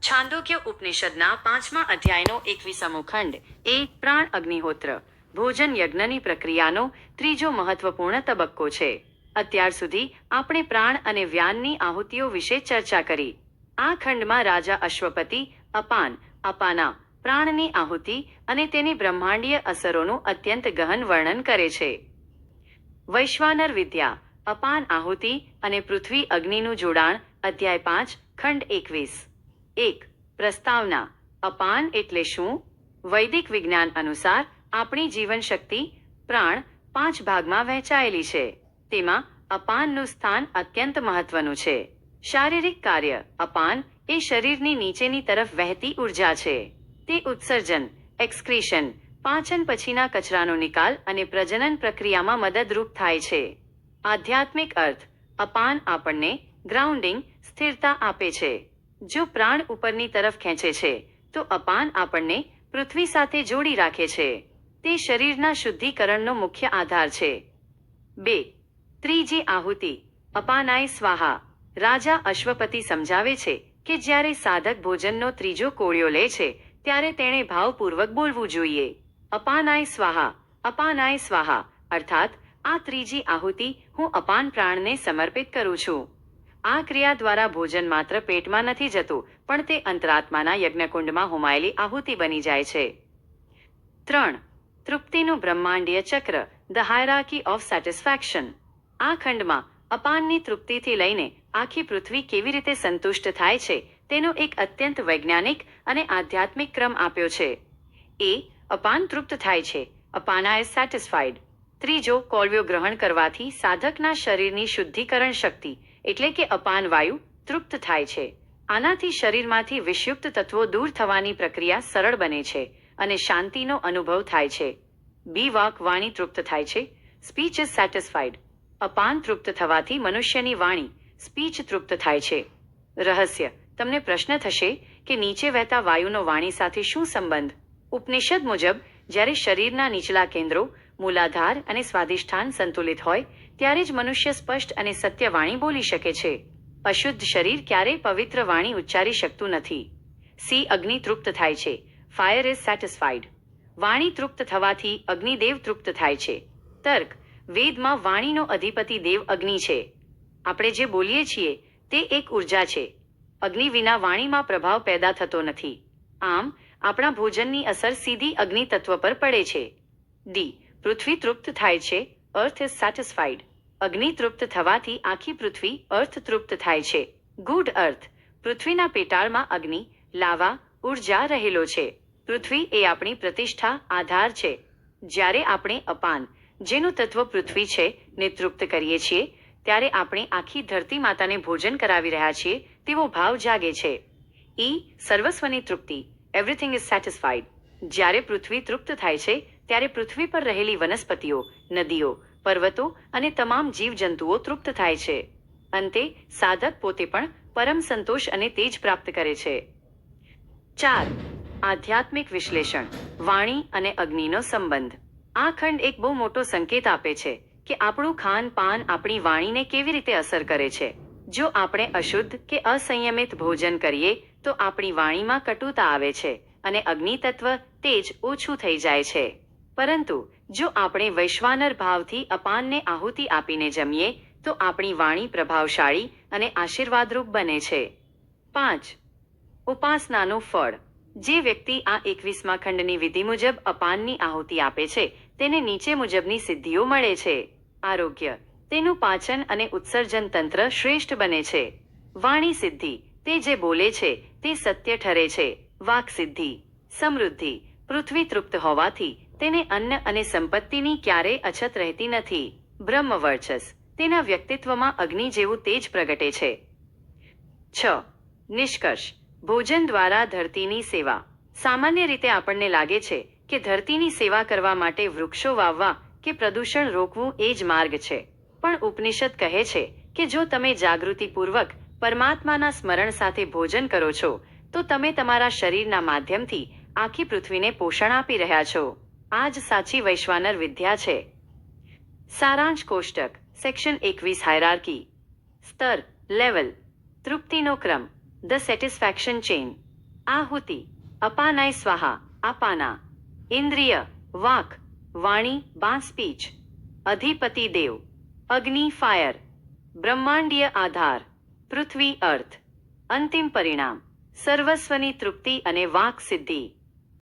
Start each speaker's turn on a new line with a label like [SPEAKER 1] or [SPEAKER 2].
[SPEAKER 1] છાંદોક્ય ઉપનિષદના પાંચમા અધ્યાયનો એકવીસમો ખંડ, એ પ્રાણ અગ્નિહોત્ર. ભોજન યજ્ઞની પ્રક્રિયાનો ત્રીજો મહત્વપૂર્ણ તબક્કો છે. અત્યાર સુધી આપણે પ્રાણ અને વ્યાનની આહુતિઓ વિશે ચર્ચા કરી. આ ખંડમાં રાજા અશ્વપતિ, અપાન, અપાના, પ્રાણની આહુતિ અને તેની બ્રહ્માંડીય અસરોનું અત્યંત ગહન વર્ણન કરે છે. વૈશ્વાનર વિદ્યા, અપાન આહુતિ અને પૃથ્વી અગ્નિનું જોડાણ, અધ્યાય પાંચ, ખંડ એકવીસ. એક, પ્રસ્તાવના. અપાન એટલે શું? વૈદિક વિજ્ઞાન અનુસાર આપણી જીવન શક્તિ પ્રાણ પાંચ ભાગમાં વહેંચાયેલી છે. તેમાં અપાનનું સ્થાન અત્યંત મહત્વનું છે. શારીરિક કાર્ય. અપાન એ શરીરની નીચેની તરફ વહેતી ઊર્જા છે. તે ઉત્સર્જન, એક્સક્રીશન, પાચન પછીના કચરાનો નિકાલ અને પ્રજનન પ્રક્રિયામાં મદદરૂપ થાય છે. આધ્યાત્મિક અર્થ. અપાન આપણને ગ્રાઉન્ડિંગ સ્થિરતા આપે છે. જો પ્રાણ ઉપરની તરફ ખેંચે છે, તો અપાન આપણને પૃથ્વી સાથે જોડી રાખે છે. તે શરીરના શુદ્ધિકરણનો મુખ્ય આધાર છે. બે. ત્રીજી આહુતિ, અપાનાય સ્વાહા. રાજા અશ્વપતિ સમજાવે છે કે જ્યારે સાધક ભોજનનો ત્રીજો કોળિયો લે છે, ત્યારે તેણે ભાવપૂર્વક બોલવું જોઈએ. અપાનાય સ્વાહા અપાનાય સ્વાહા. અર્થાત, આ ત્રીજી આહુતિ હું અપાન પ્રાણને સમર્પિત કરું છું. આ ક્રિયા દ્વારા ભોજન માત્ર પેટમાં નથી જતું, પણ તે અંતરાત્માના યજ્ઞકુંડમાં હોમાયેલી આહુતિ બની જાય છે. ત્રણ, તૃપ્તિનું બ્રહ્માંડીય ચક્ર ધ હાયરાકી ઓફ સેટિસ્ફેક્શન આ ખંડમાં અપાનની તૃપ્તિથી લઈને આખી પૃથ્વી કેવી રીતે સંતુષ્ટ થાય છે, તેનો એક અત્યંત વૈજ્ઞાનિક અને આધ્યાત્મિક ક્રમ આપ્યો છે. એ, અપાન તૃપ્ત થાય છે, અપાના ઇઝ સેટિસ્ફાઈડ ત્રીજો કોળવ્યો ગ્રહણ કરવાથી સાધકના શરીરની શુદ્ધિકરણ શક્તિ એટલે કે અપાન વાયુ તૃપ્ત થાય છે. આનાથી શરીરમાંથી વિષયુક્ત તત્વો દૂર થવાની પ્રક્રિયા સરળ બને છે અને શાંતિનો અનુભવ થાય છે. બી વાક વાણી તૃપ્ત થાય છે. સ્પીચ ઇઝ સેટિસ્ફાઈડ અપાન તૃપ્ત થવાથી મનુષ્યની વાણી, સ્પીચ તૃપ્ત થાય છે. રહસ્ય. તમને પ્રશ્ન થશે કે નીચે વહેતા વાયુનો વાણી સાથે શું સંબંધ? ઉપનિષદ મુજબ, જ્યારે શરીરના નીચલા કેન્દ્રો, મૂલાધાર અને સ્વાધિષ્ઠાન સંતુલિત હોય ત્યારે જ મનુષ્ય સ્પષ્ટ અને સત્ય વાણી બોલી શકે છે. અશુદ્ધ શરીર ક્યારેય પવિત્ર વાણી ઉચ્ચારી શકતું નથી. સી અગ્નિ તૃપ્ત થાય છે. ફાયર ઇઝ સેટિસ્ફાઈડ વાણી તૃપ્ત થવાથી અગ્નિદેવ તૃપ્ત થાય છે. તર્ક. વેદમાં વાણીનો અધિપતિ દેવ અગ્નિ છે. આપણે જે બોલીએ છીએ તે એક ઊર્જા છે. અગ્નિ વિના વાણીમાં પ્રભાવ પેદા થતો નથી. આમ, આપણા ભોજનની અસર સીધી અગ્નિ તત્વ પર પડે છે. ડી. પૃથ્વી તૃપ્ત થાય છે. અર્થ ઇઝ સેટિસ્ફાઈડ અગ્નિ તૃપ્ત થવાથી આખી પૃથ્વી અર્થ તૃપ્ત થાય છે. Good earth. પૃથ્વીના પેટાળમાં અગ્નિ, લાવા, ઊર્જા રહેલો છે. પૃથ્વી એ આપણી પ્રતિષ્ઠા, આધાર છે. જ્યારે આપણે અપાન, જેનું તત્વ પૃથ્વી છે, ને તૃપ્ત કરીએ છીએ, ત્યારે આપણે આખી ધરતી માતાને ભોજન કરાવી રહ્યા છીએ, તેવો ભાવ જાગે છે. ઈ સર્વસ્વની તૃપ્તિ. એવરીથિંગ ઇઝ સેટિસ્ફાઈડ જ્યારે પૃથ્વી તૃપ્ત થાય છે, ત્યારે પૃથ્વી પર રહેલી વનસ્પતિઓ, નદીઓ પર્વતો અને તમામ જીવજંતુઓ તૃપ્ત થાય છે. અંતે, સાધક પોતે પણ પરમ સંતોષ અને તેજ પ્રાપ્ત કરે છે. ચાર, આધ્યાત્મિક વિશ્લેષણ, વાણી અને અગ્નિનો સંબંધ. આ ખંડ એક બહુ મોટો સંકેત આપે છે કે આપણું ખાન પાન આપણી વાણીને કેવી રીતે અસર કરે છે. જો આપણે અશુદ્ધ કે અસંયમિત ભોજન કરીએ, તો આપણી વાણીમાં કટુતા આવે છે અને અગ્નિ તત્વ તેજ ઓછું થઈ જાય છે. પરંતુ જો આપણે વૈશ્વાનર ભાવથી અપાનને આહુતિ આપીને જમીએ, તો આપણી વાણી પ્રભાવશાળી અને આશીર્વાદરૂપ બને છે. પાંચ. ઉપાસનાનું ફળ. જે વ્યક્તિ આ એકવીસમા ખંડની વિધિ મુજબ અપાનની આહુતિ આપે છે, તેને નીચે મુજબની સિદ્ધિઓ મળે છે. આરોગ્ય. તેનું પાચન અને ઉત્સર્જન તંત્ર શ્રેષ્ઠ બને છે. વાણી સિદ્ધિ. તે જે બોલે છે, તે સત્ય ઠરે છે. વાક સિદ્ધિ સમૃદ્ધિ. પૃથ્વી તૃપ્ત હોવાથી તેને અન્ન અને સંપત્તિની ક્યારેય અછત રહેતી નથી. બ્રહ્મ વર્ચસ તેના વ્યક્તિત્વમાં અગ્નિ જેવું તેજ પ્રગટે છે. છ. નિષ્કર્ષ. ભોજન દ્વારા ધરતીની સેવા. સામાન્ય રીતે આપણને લાગે છે કે ધરતીની સેવા કરવા માટે વૃક્ષો વાવવા કે પ્રદૂષણ રોકવું એ જ માર્ગ છે. પણ ઉપનિષદ કહે છે કે જો તમે જાગૃતિપૂર્વક પરમાત્માના સ્મરણ સાથે ભોજન કરો છો, તો તમે તમારા શરીરના માધ્યમથી આખી પૃથ્વીને પોષણ આપી રહ્યા છો. આ જ સાચી વૈશ્વાનર વિદ્યા છે. સારાંશ કોષ્ટક સેક્શન એકવીસ હાયરાર્કી સ્તર લેવલ તૃપ્તિનો ક્રમ ધ સેટિસ્ફેક્શન ચેઇન આહુતિ, અપાનાય સ્વાહા અપાના ઇન્દ્રિય, વાક, વાણી બાં સ્પીચ અધિપતિ દેવ, અગ્નિ ફાયર બ્રહ્માંડીય આધાર, પૃથ્વી અર્થ અંતિમ પરિણામ, સર્વસ્વની તૃપ્તિ અને વાક સિદ્ધિ.